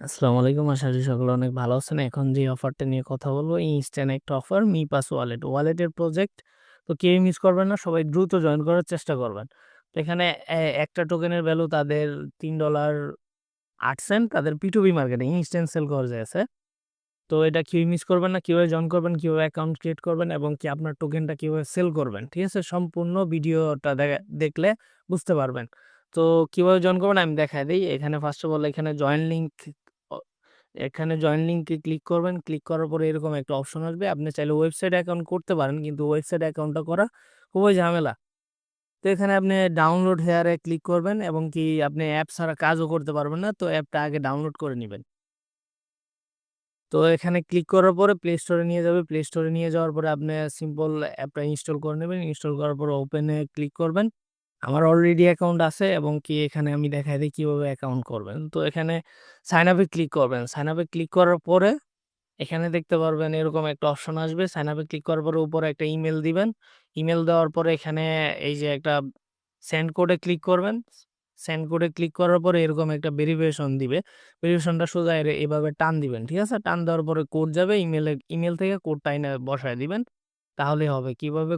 আসসালামু আলাইকুম। আশা করি সকলে অনেক ভালো আছেন। এখন যে অফারটা নিয়ে কথা বলব ইনস্ট্যান্ট একটা অফার মি পাস ওয়ালেট ওয়ালেটের প্রজেক্ট তো কেউ মিস করবেন না, সবাই দ্রুত জয়েন করার চেষ্টা করবেন। এখানে একটা টোকেনের ভ্যালু তাদের তিন ডলার আট সেন্ট তাদের পিটুবি মার্কেটে ইনস্ট্যান্ট সেল করা যাচ্ছে তো এটা কেউ মিস করবেন না, কীভাবে জয়েন করবেন, কীভাবে অ্যাকাউন্ট ক্রিয়েট করবেন, এবং কি আপনার টোকেনটা কীভাবে সেল করবেন, ঠিক আছে? সম্পূর্ণ ভিডিওটা দেখা- দেখলে বুঝতে পারবেন। তো কীভাবে জয়েন করবেন, আমি দেখাই দিই। এখানে ফার্স্ট অফ অল এখানে জয়েন লিঙ্ক এখানে জয়েন লিঙ্কে ক্লিক করবেন। ক্লিক করার পরে এরকম একটা অপশন আসবে। আপনি চাইলে ওয়েবসাইট অ্যাকাউন্ট করতে পারেন, কিন্তু ওয়েবসাইট অ্যাকাউন্টটা করা খুবই ঝামেলা। তো এখানে আপনি ডাউনলোড হেয়ারে ক্লিক করবেন এবং কি আপনি অ্যাপ ছাড়া কাজও করতে পারবেন না, তো অ্যাপটা আগে ডাউনলোড করে নেবেন। তো এখানে ক্লিক করার পরে প্লে স্টোরে নিয়ে যাবে। প্লে স্টোরে নিয়ে যাওয়ার পরে আপনি সিম্পল অ্যাপটা ইনস্টল করে নেবেন। ইনস্টল করার পরে ওপেনে ক্লিক করবেন। আমার অলরেডি অ্যাকাউন্ট আছে এবং কি এখানে আমি দেখাই দিই কীভাবে অ্যাকাউন্ট করবেন। তো এখানে সাইন আপে ক্লিক করবেন। সাইন আপে ক্লিক করার পরে এখানে দেখতে পারবেন এরকম একটা অপশন আসবে। সাইন আপে ক্লিক করার পরে উপরে একটা ইমেল দিবেন। ইমেল দেওয়ার পরে এখানে এই যে একটা সেন্ড কোডে ক্লিক করবেন। সেন্ড কোডে ক্লিক করার পরে এরকম একটা ভেরিফিকেশন দিবে। ভেরিফিকেশনটা সোজা এভাবে টান দিবেন, ঠিক আছে? টান দেওয়ার পরে কোড যাবে। ইমেলে ইমেল থেকে কোডটা এনে বসায় দিবেন। তাহলে হবে। কীভাবে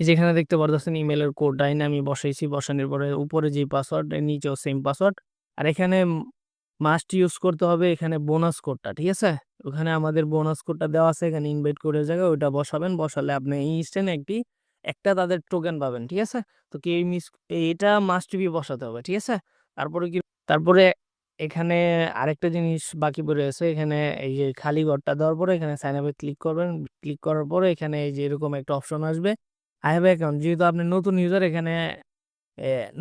যেখানে দেখতে পারতেছেন ইমেলের কোডটা এনে আমি বসাইছি, বসানোর পরে উপরে যে পাসওয়ার্ড নিচেও সেম পাসওয়ার্ড আর এখানে মাস্ট ইউজ করতে হবে এখানে বোনাস কোডটা ঠিক আছে? ওখানে আমাদের বোনাস কোডটা দেওয়া আছে, এখানে ইনভাইট কোডের জায়গায় ওইটা বসাবেন, বসালে আপনি ইনস্ট্যান্ট একটি, একটা তাদের টোকেন পাবেন, ঠিক আছে? তো কি মিস এটা মাস্ট বি বসাতে হবে, ঠিক আছে? তারপরে কি, তারপরে এখানে আরেকটা জিনিস বাকি পড়ে আছে, এখানে এই যে খালি ঘরটা দেওয়ার পরে এখানে সাইন আপে ক্লিক করবেন ক্লিক করার পরে এখানে এই যে এরকম একটা অপশন আসবে। আই অ্যাকাউন্ট যেহেতু আপনি নতুন ইউজার এখানে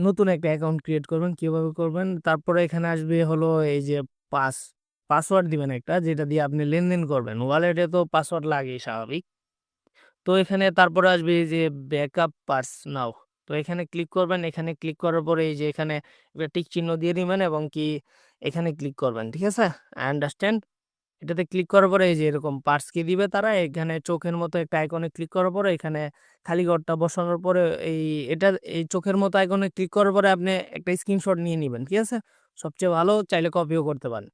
নতুন একটা অ্যাকাউন্ট ক্রিয়েট করবেন, কীভাবে করবেন? তারপরে এখানে আসবে হলো এই যে পাস পাসওয়ার্ড দিবেন একটা, যেটা দিয়ে আপনি লেনদেন করবেন। ওয়ালেটে তো পাসওয়ার্ড লাগেই, স্বাভাবিক। তো এখানে তারপরে আসবে এই যে ব্যাকআপ পার্স নাও তো এখানে ক্লিক করবেন, এখানে ক্লিক করার পরে এই যে এখানে একটা টিক চিহ্ন দিয়ে দিবেন এবং কি এখানে ক্লিক করবেন, ঠিক আছে? আই আন্ডারস্ট্যান্ড এটাতে ক্লিক করার পরে এই যে এরকম পার্স কি দিবে তারা, এখানে চোখের মতো একটা আইকনে ক্লিক করার পরে এখানে খালি ঘরটা বসানোর পরে এই, এটা, এই চোখের মতো আইকনে ক্লিক করার পরে আপনি একটা স্ক্রিনশট নিয়ে নেবেন, ঠিক আছে? সবচেয়ে ভালো চাইলে কপিও করতে পারেন।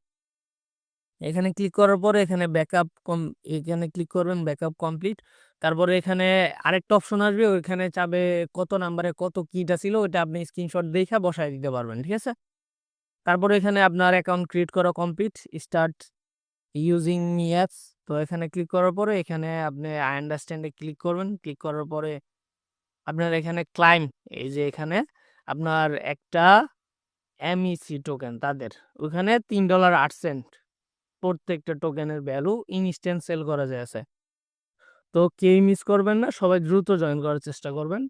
এখানে ক্লিক করার পরে এখানে ব্যাকআপ কম এখানে ক্লিক করবেন ব্যাকআপ কমপ্লিট তারপরে এখানে আরেকটা অপশন আসবে, ওইখানে চাবে কত নাম্বারে কত কিটা ছিল, ওইটা আপনি স্ক্রিনশট দেখে বসায় দিতে পারবেন, ঠিক আছে? তারপরে এখানে আপনার অ্যাকাউন্ট ক্রিয়েট করা কমপ্লিট স্টার্ট ইউজিং অ্যাপস তো এখানে ক্লিক করার পরে এখানে আপনি আই আন্ডারস্ট্যান্ডে ক্লিক করবেন। ক্লিক করার পরে আপনার এখানে ক্লাইম এই যে এখানে আপনার একটা এমইসি টোকেন তাদের। ওখানে তিন ডলার আট সেন্ট প্রত্যেকটা টোকেনের ভ্যালু ইনস্ট্যান্ট সেল করা যায় আছে। তো কেউ মিস করবেন না, সবাই দ্রুত জয়েন করার চেষ্টা করবেন।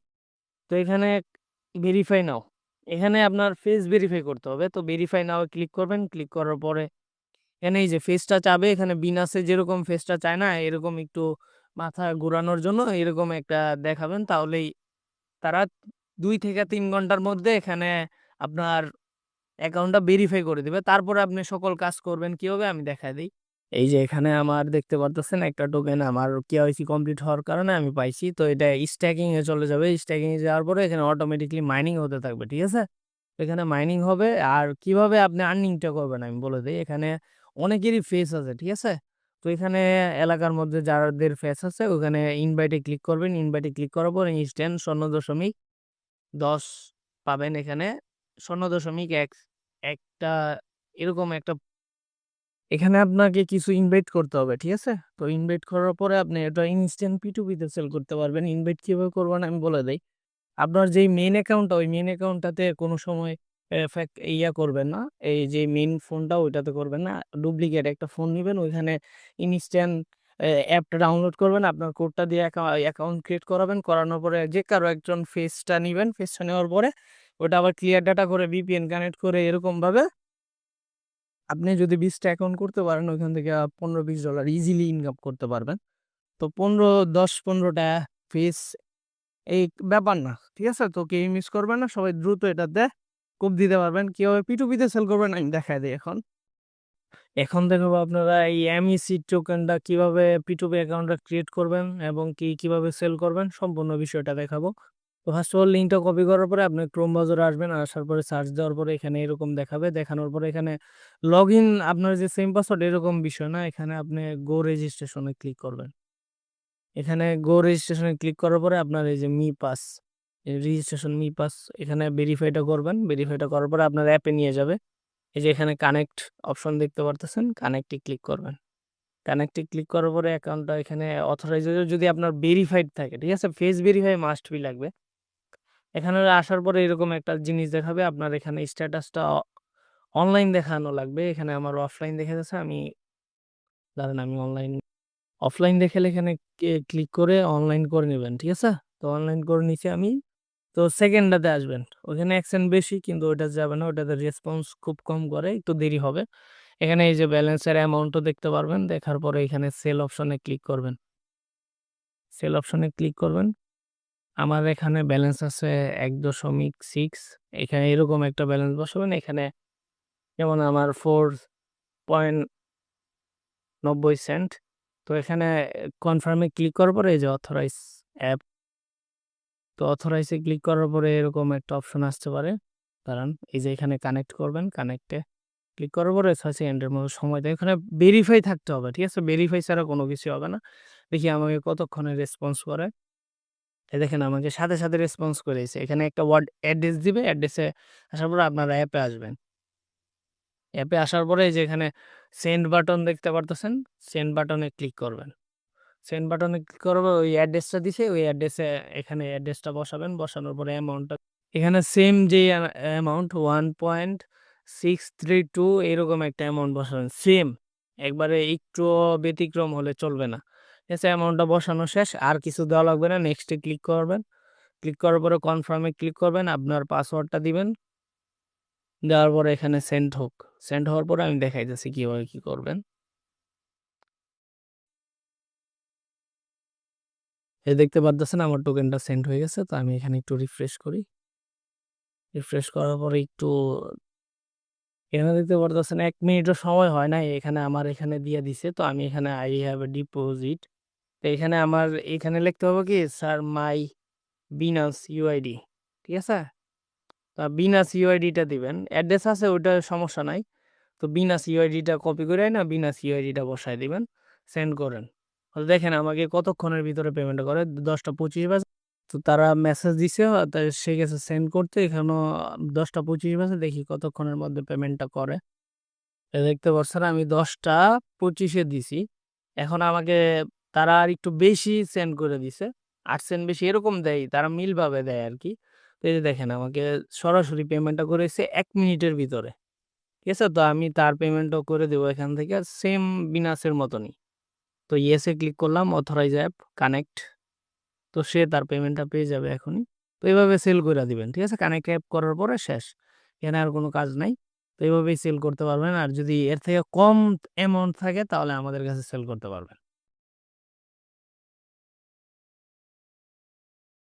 তো এখানে ভেরিফাই নাও। এখানে আপনার ফেস ভেরিফাই করতে হবে। তো ভেরিফাই নাও ক্লিক করবেন। ক্লিক করার পরে এখানে এই যে ফেসটা চাবে? এখানে বিনাসে যেরকম ফেসটা চায় না, এরকম একটু মাথা ঘোরানোর জন্য এরকম একটা দেখাবেন। তাহলেই তারা দুই থেকে তিন ঘণ্টার মধ্যে এখানে আপনার অ্যাকাউন্টটা ভেরিফাই করে দেবে। তারপরে আপনি সকল কাজ করবেন কীভাবে আমি দেখা দিই। এই যে এখানে আমার দেখতে পারতেছেন একটা টোকেন আমার কেওয়াইসি কমপ্লিট হওয়ার কারণে আমি পাইছি। তো এটা স্ট্যাকিং এ চলে যাবে। স্ট্যাকিং এ যাওয়ার পরে এখানে অটোমেটিকলি মাইনিং হতে থাকবে, ঠিক আছে? এখানে মাইনিং হবে। আর কীভাবে আপনি আর্নিংটা করবেন আমি বলে দিই। এখানে অনেকেরই ফেস আছে, ঠিক আছে? তো এখানে এলাকার মধ্যে যাদের ফেস আছে, ওখানে ইনভাইটে ক্লিক করবেন। ইনভাইটে ক্লিক করার পর ইনস্ট্যান্ট শূন্য দশমিক দশ পাবেন এখানে। শূন্য দশমিক এক, একটা, এরকম একটা এখানে আপনাকে কিছু ইনভাইট করতে হবে, ঠিক আছে? তো ইনভাইট করার পরে আপনি এটা ইনস্ট্যান্ট পিটুপিতে সেল করতে পারবেন। ইনভাইট কীভাবে করবেন আমি বলে দেই। আপনার যেই মেন অ্যাকাউন্টটা ওই মেন অ্যাকাউন্টটাতে কোনো সময় ইয়া করবেন না। এই যে মেইন ফোনটা ওইটাতে করবেন না। ডুপ্লিকেট একটা ফোন নেবেন, ওইখানে ইনস্ট্যান্ট অ্যাপটা ডাউনলোড করবেন, আপনার কোডটা দিয়ে অ্যাকাউন্ট ক্রিয়েট করাবেন। করানোর পরে যে কারও একজন ফেসটা নেবেন ফেসটা নেওয়ার পরে ওটা আবার ক্লিয়ার ডাটা করে ভিপিএন কানেক্ট করে এরকমভাবে আপনি যদি বিশটা অ্যাকাউন্ট করতে পারেন, ওইখান থেকে পনেরো বিশ ডলার ইজিলি ইনকাম করতে পারবেন। তো পনেরো দশ পনেরোটা ফেস এই ব্যাপার না, ঠিক আছে? তো কেউ মিস করবেন না, সবাই দ্রুত এটাতে কোপ দিতে পারবেন, কীভাবে পিটুপিতে সেল করবেন, আমি দেখাই দিই এখন। এখন দেখাবো আপনারা এই এমইসি টোকেনটা কীভাবে পিটুপি অ্যাকাউন্টটা ক্রিয়েট করবেন এবং কি কীভাবে সেল করবেন, সম্পূর্ণ বিষয়টা দেখাবো। তো ফার্স্ট অফ অল লিঙ্কটা কপি করার পরে আপনি ক্রোম ব্রাউজারে আসবেন, আসার পরে সার্চ দেওয়ার পরে এখানে এরকম দেখাবে। দেখানোর পরে এখানে লগ ইন আপনার যে সেম পাসওয়ার্ড এরকম বিষয় না, এখানে আপনি গো রেজিস্ট্রেশনে ক্লিক করবেন। এখানে গো রেজিস্ট্রেশনে ক্লিক করার পরে আপনার এই যে me pass registration me pass এখানে ভেরিফাইটা করবেন। ভেরিফাইটা করার পরে আপনার অ্যাপে নিয়ে যাবে। এই যে এখানে কানেক্ট অপশন দেখতে পারতেছেন কানেক্টে ক্লিক করবেন। কানেক্টে ক্লিক করার পরে অ্যাকাউন্টটা এখানে অথরাইজ হয়ে যদি আপনার ভেরিফাইড থাকে, ঠিক আছে? ফেস ভেরিফাই মাস্ট বি লাগবে। এখানে আসার পরে এরকম একটা জিনিস দেখাবে। আপনার এখানে স্ট্যাটাসটা অনলাইন দেখানো লাগবে। এখানে আমার অফলাইন দেখা যাচ্ছে। আমি দাঁড়ান আমি অনলাইন অফলাইন দেখালে এখানে ক্লিক করে অনলাইন করে নেবেন, ঠিক আছে? তো অনলাইন করে নিচ্ছি আমি তো সেকেন্ডটাতে আসবেন। ওখানে অ্যাকসেন্ট বেশি, কিন্তু ওটা যাবে না। ওটাতে রেসপন্স খুব কম করে, একটু দেরি হবে। এখানে এই যে ব্যালেন্সের অ্যামাউন্টও দেখতে পারবেন। দেখার পরে এখানে সেল অপশনে ক্লিক করবেন। সেল অপশনে ক্লিক করবেন। আমার এখানে ব্যালেন্স আছে এক দশমিক সিক্স এখানে এরকম একটা ব্যালেন্স বসাবেন। এখানে যেমন আমার ফোর পয়েন্ট নব্বই সেন্ট তো এখানে কনফার্মে ক্লিক করার পরে এই যে অথরাইজ অ্যাপ তো অথরাইজে ক্লিক করার পরে এরকম একটা অপশন আসতে পারে। কারণ এই যে এখানে কানেক্ট করবেন কানেক্টে ক্লিক করার পরে ছয় সেকেন্ডের মতো সময় দেয় এখানে ভেরিফাই থাকতে হবে, ঠিক আছে? ভেরিফাই ছাড়া কোনো কিছু হবে না। দেখি আমাকে কতক্ষণে রেসপন্স করে। এই দেখেন, আমাকে সাথে সাথে রেসপন্স করেছে এখানে একটা ওয়ার্ড অ্যাড্রেস দিবে অ্যাড্রেসে আসার পরে আপনারা অ্যাপে আসবেন। অ্যাপে আসার পরে যে এখানে সেন্ড বাটন দেখতে পারতেছেন সেন্ড বাটনে ক্লিক করবেন। সেন্ড বাটনে ক্লিক করবে ওই অ্যাড্রেসটা দিছে, ওই অ্যাড্রেসে এখানে অ্যাড্রেসটা বসাবেন, বসানোর পরে অ্যামাউন্টটা এখানে সেম যে amount one point six three two এরকম একটা অ্যামাউন্ট বসাবেন সেম একবারে একটু ব্যতিক্রম হলে চলবে না। ঠিক আছে অ্যামাউন্টটা বসানো শেষ, আর কিছু দেওয়া লাগবে না নেক্সটে ক্লিক করবেন। ক্লিক করার পরে কনফার্মে ক্লিক করবেন, আপনার পাসওয়ার্ডটা দিবেন। দেওয়ার পরে এখানে সেন্ড হোক। সেন্ড হওয়ার পরে আমি দেখাই যাচ্ছি কীভাবে কী করবেন। এই দেখতে পারতেছেন আমার টোকেনটা সেন্ড হয়ে গেছে, তো আমি এখানে একটু রিফ্রেশ করি। রিফ্রেশ করার পরে একটু এখানে দেখতে পারতেছেন এক মিনিটও সময় হয় না এখানে আমার এখানে দিয়ে দিছে, তো আমি এখানে আই হ্যাভ এ ডিপোজিট তো এখানে আমার, এখানে লিখতে হবে কি? স্যার মাই বিনাস ইউআইডি ঠিক আছে? তা বিনাস ইউআইডিটা দিবেন। অ্যাড্রেস আছে ওইটা সমস্যা নাই। তো বিনাস ইউআইডিটা কপি করে না বিনাস ইউআইডিটা বসায় দিবেন সেন্ড করেন। দেখেন আমাকে কতক্ষণের ভিতরে পেমেন্ট করে? দশটা পঁচিশ বাজে। তো তারা মেসেজ দিছে সে গেছে সেন্ড করতে। এখানেও দশটা পঁচিশ বাজে, দেখি কতক্ষণের মধ্যে পেমেন্টটা করে। দেখতে পাচ্ছেন, আমি দশটা পঁচিশে দিছি। এখন আমাকে, তারা আর একটু বেশি সেন্ড করে দিছে। আট সেন্ট বেশি এরকম দেয়, তারা মিলভাবে দেয় আর কি। তো এই যে দেখেন, আমাকে সরাসরি পেমেন্টটা করেছে এক মিনিটের ভিতরে। ঠিক আছে? তো আমি তার পেমেন্টও করে দেবো এখান থেকে সেম বিনাসের মতনই। তো ইয়েসে ক্লিক করলাম অথরাইজ অ্যাপ কানেক্ট তো সে তার পেমেন্টটা পেয়ে যাবে এখনই। তো এইভাবে সেল করে দিবেন, ঠিক আছে? কানেক্ট অ্যাপ করার পরে শেষ, এখানে আর কোনো কাজ নাই। তো এইভাবেই সেল করতে পারবেন, আর যদি এর থেকে কম অ্যামাউন্ট থাকে তাহলে আমাদের কাছে সেল করতে পারবেন।